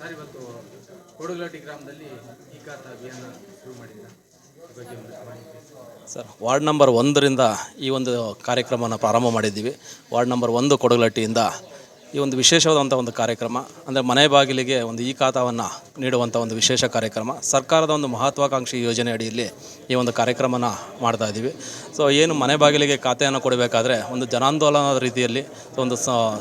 Sir, ಇವತ್ತು ಕೊಡುಗಲಾಟಿ ಗ್ರಾಮದಲ್ಲಿ ಈ ಅಭಿಯಾನ ಶುರು ಮಾಹಿತಿ. ಸರ್, ವಾರ್ಡ್ ನಂಬರ್ ಒಂದರಿಂದ ಈ ಒಂದು ಕಾರ್ಯಕ್ರಮನ ಪ್ರಾರಂಭ ಮಾಡಿದ್ದೀವಿ. ವಾರ್ಡ್ ನಂಬರ್ ಒಂದು ಕೊಡಗಲಟ್ಟಿಯಿಂದ ಈ ಒಂದು ವಿಶೇಷವಾದಂಥ ಒಂದು ಕಾರ್ಯಕ್ರಮ, ಅಂದರೆ ಮನೆ ಬಾಗಿಲಿಗೆ ಒಂದು ಈ ಖಾತಾವನ್ನು ನೀಡುವಂಥ ಒಂದು ವಿಶೇಷ ಕಾರ್ಯಕ್ರಮ, ಸರ್ಕಾರದ ಒಂದು ಮಹತ್ವಾಕಾಂಕ್ಷಿ ಯೋಜನೆ ಅಡಿಯಲ್ಲಿ ಈ ಒಂದು ಕಾರ್ಯಕ್ರಮನ ಮಾಡ್ತಾ ಇದ್ದೀವಿ. ಸೊ ಏನು ಮನೆ ಬಾಗಿಲಿಗೆ ಖಾತೆಯನ್ನು ಕೊಡಬೇಕಾದ್ರೆ ಒಂದು ಜನಾಂದೋಲನದ ರೀತಿಯಲ್ಲಿ ಒಂದು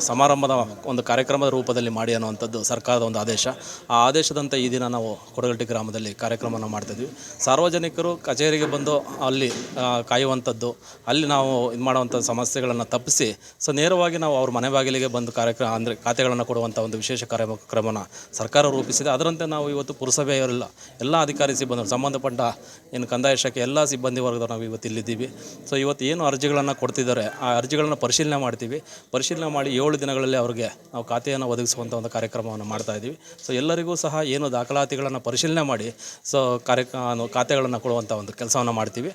ಸಮಾರಂಭದ ಒಂದು ಕಾರ್ಯಕ್ರಮದ ರೂಪದಲ್ಲಿ ಮಾಡಿ ಅನ್ನುವಂಥದ್ದು ಸರ್ಕಾರದ ಒಂದು ಆದೇಶ. ಆ ಆದೇಶದಂತೆ ಈ ದಿನ ನಾವು ಕೊಡಗಟ್ಟಿ ಗ್ರಾಮದಲ್ಲಿ ಕಾರ್ಯಕ್ರಮವನ್ನು ಮಾಡ್ತಿದ್ವಿ ಸಾರ್ವಜನಿಕರು ಕಚೇರಿಗೆ ಬಂದು ಅಲ್ಲಿ ಕಾಯುವಂಥದ್ದು, ಅಲ್ಲಿ ನಾವು ಇದು ಮಾಡುವಂಥ ಸಮಸ್ಯೆಗಳನ್ನು ತಪ್ಪಿಸಿ, ಸೊ, ನೇರವಾಗಿ ನಾವು ಅವ್ರ ಮನೆ ಬಾಗಿಲಿಗೆ ಬಂದು ಕಾರ್ಯಕ್ರಮ ಅಂದರೆ ಖಾತೆಗಳನ್ನು ಕೊಡುವಂಥ ಒಂದು ವಿಶೇಷ ಕಾರ್ಯಕ್ರಮನ ಸರ್ಕಾರ ರೂಪಿಸಿದೆ. ಅದರಂತೆ ನಾವು ಇವತ್ತು ಪುರಸಭೆಯವರೆಲ್ಲ ಎಲ್ಲ ಅಧಿಕಾರಿ ಸಿಬ್ಬಂದಿ, ಸಂಬಂಧಪಟ್ಟ ಏನು ಕಂದಾಯ ಶಾಖೆ, ಎಲ್ಲ ಸಿಬ್ಬಂದಿ ವರ್ಗದವ್ರು ನಾವು ಇವತ್ತು ಇಲ್ಲಿದ್ದೀವಿ. ಸೊ ಇವತ್ತು ಏನು ಅರ್ಜಿಗಳನ್ನು ಕೊಡ್ತಿದ್ದಾರೆ, ಆ ಅರ್ಜಿಗಳನ್ನು ಪರಿಶೀಲನೆ ಮಾಡ್ತೀವಿ. ಪರಿಶೀಲನೆ ಮಾಡಿ ಏಳು ದಿನಗಳಲ್ಲಿ ಅವ್ರಿಗೆ ನಾವು ಖಾತೆಯನ್ನು ಒದಗಿಸುವಂಥ ಒಂದು ಕಾರ್ಯಕ್ರಮವನ್ನು ಮಾಡ್ತಾ ಇದ್ದೀವಿ. ಸೊ ಎಲ್ಲರಿಗೂ ಸಹ ಏನು ದಾಖಲಾತಿಗಳನ್ನು ಪರಿಶೀಲನೆ ಮಾಡಿ, ಸೊ, ಕಾರ್ಯ ಖಾತೆಗಳನ್ನು ಕೊಡುವಂಥ ಒಂದು ಕೆಲಸವನ್ನು ಮಾಡ್ತೀವಿ.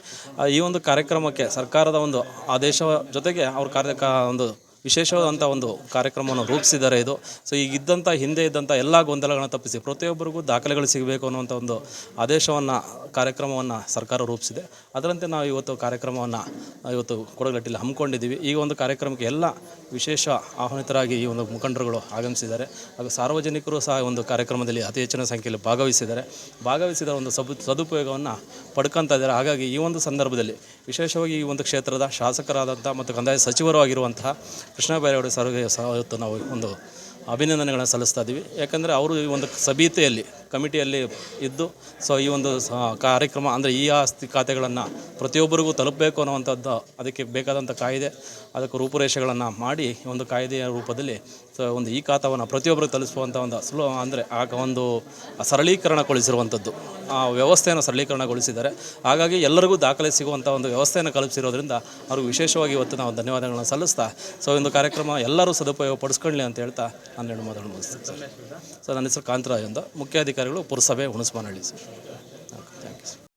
ಈ ಒಂದು ಕಾರ್ಯಕ್ರಮಕ್ಕೆ ಸರ್ಕಾರದ ಒಂದು ಆದೇಶ ಜೊತೆಗೆ ಅವ್ರ ಕಾರ್ಯ ಒಂದು ವಿಶೇಷವಾದಂಥ ಒಂದು ಕಾರ್ಯಕ್ರಮವನ್ನು ರೂಪಿಸಿದ್ದಾರೆ ಇದು. ಸೊ ಈಗಿದ್ದಂಥ, ಹಿಂದೆ ಇದ್ದಂಥ ಎಲ್ಲ ಗೊಂದಲಗಳನ್ನು ತಪ್ಪಿಸಿ, ಪ್ರತಿಯೊಬ್ಬರಿಗೂ ದಾಖಲೆಗಳು ಸಿಗಬೇಕು ಅನ್ನುವಂಥ ಒಂದು ಆದೇಶವನ್ನು, ಕಾರ್ಯಕ್ರಮವನ್ನು ಸರ್ಕಾರ ರೂಪಿಸಿದೆ. ಅದರಂತೆ ನಾವು ಇವತ್ತು ಕಾರ್ಯಕ್ರಮವನ್ನು ಇವತ್ತು ಕೊಡಗಟ್ಟಿಯಲ್ಲಿ ಹಮ್ಮಿಕೊಂಡಿದ್ದೀವಿ. ಈ ಒಂದು ಕಾರ್ಯಕ್ರಮಕ್ಕೆ ಎಲ್ಲ ವಿಶೇಷ ಆಹ್ವಾನಿತರಾಗಿ ಈ ಒಂದು ಮುಖಂಡರುಗಳು ಆಗಮಿಸಿದ್ದಾರೆ. ಹಾಗೂ ಸಾರ್ವಜನಿಕರು ಸಹ ಒಂದು ಕಾರ್ಯಕ್ರಮದಲ್ಲಿ ಅತಿ ಹೆಚ್ಚಿನ ಸಂಖ್ಯೆಯಲ್ಲಿ ಭಾಗವಹಿಸಿದ್ದಾರೆ. ಭಾಗವಹಿಸಿದ ಒಂದು ಸಬ್, ಸದುಪಯೋಗವನ್ನು ಪಡ್ಕೊತಾ ಇದ್ದಾರೆ. ಹಾಗಾಗಿ ಈ ಒಂದು ಸಂದರ್ಭದಲ್ಲಿ ವಿಶೇಷವಾಗಿ ಈ ಒಂದು ಕ್ಷೇತ್ರದ ಶಾಸಕರಾದಂಥ ಮತ್ತು ಕಂದಾಯ ಸಚಿವರು ಆಗಿರುವಂತಹ ಕೃಷ್ಣ ಬೈರೇಗೌಡ ಸರ್ಗೆ ಸಹ ನಾವು ಒಂದು ಅಭಿನಂದನೆಗಳನ್ನು ಸಲ್ಲಿಸ್ತಾ ಇದ್ದೀವಿ. ಯಾಕಂದರೆ ಅವರು ಈ ಒಂದು ಸಭೀತೆಯಲ್ಲಿ ಕಮಿಟಿಯಲ್ಲಿ ಇದ್ದು ಸೊ ಈ ಒಂದು ಕಾರ್ಯಕ್ರಮ, ಅಂದರೆ ಈ ಆಸ್ತಿ ಖಾತೆಗಳನ್ನು ಪ್ರತಿಯೊಬ್ಬರಿಗೂ ತಲುಪಬೇಕು ಅನ್ನುವಂಥದ್ದು ಅದಕ್ಕೆ ಬೇಕಾದಂಥ ಕಾಯ್ದೆ, ಅದಕ್ಕೆ ರೂಪುರೇಷೆಗಳನ್ನು ಮಾಡಿ ಒಂದು ಕಾಯ್ದೆಯ ರೂಪದಲ್ಲಿ ಸೊ ಒಂದು ಈ ಖಾತವನ್ನು ಪ್ರತಿಯೊಬ್ಬರಿಗೆ ತಲುಪಿಸುವಂಥ ಒಂದು ಸುಲಭ, ಅಂದರೆ ಆಗ ಒಂದು ಸರಳೀಕರಣಗೊಳಿಸಿರುವಂಥದ್ದು. ಆ ವ್ಯವಸ್ಥೆಯನ್ನು ಸರಳೀಕರಣಗೊಳಿಸಿದ್ದಾರೆ. ಹಾಗಾಗಿ ಎಲ್ಲರಿಗೂ ದಾಖಲೆ ಸಿಗುವಂಥ ಒಂದು ವ್ಯವಸ್ಥೆಯನ್ನು ಕಲ್ಪಿಸಿರೋದ್ರಿಂದ ಅವ್ರಿಗೆ ವಿಶೇಷವಾಗಿ ಇವತ್ತು ನಾವು ಧನ್ಯವಾದಗಳನ್ನು ಸಲ್ಲಿಸ್ತಾ ಸೊ ಒಂದು ಕಾರ್ಯಕ್ರಮ ಎಲ್ಲರೂ ಸದುಪಯೋಗ ಪಡಿಸ್ಕೊಳ್ಳಿ ಅಂತ ಹೇಳ್ತಾ, ನಾನು ಹೆಣ್ಣು ಮುಗಿಸ್ತೀನಿ ಸರ್. ಸೊ ನನ್ನ ಹೆಸರು ಕಾಂತರಾಜ್ ಅಂತ ಮುಖ್ಯಾಧಿಕಾರಿಗಳು ಪುರಸಭೆ ಹುಣಸಬಾನಹಳ್ಳಿ ಸರ್.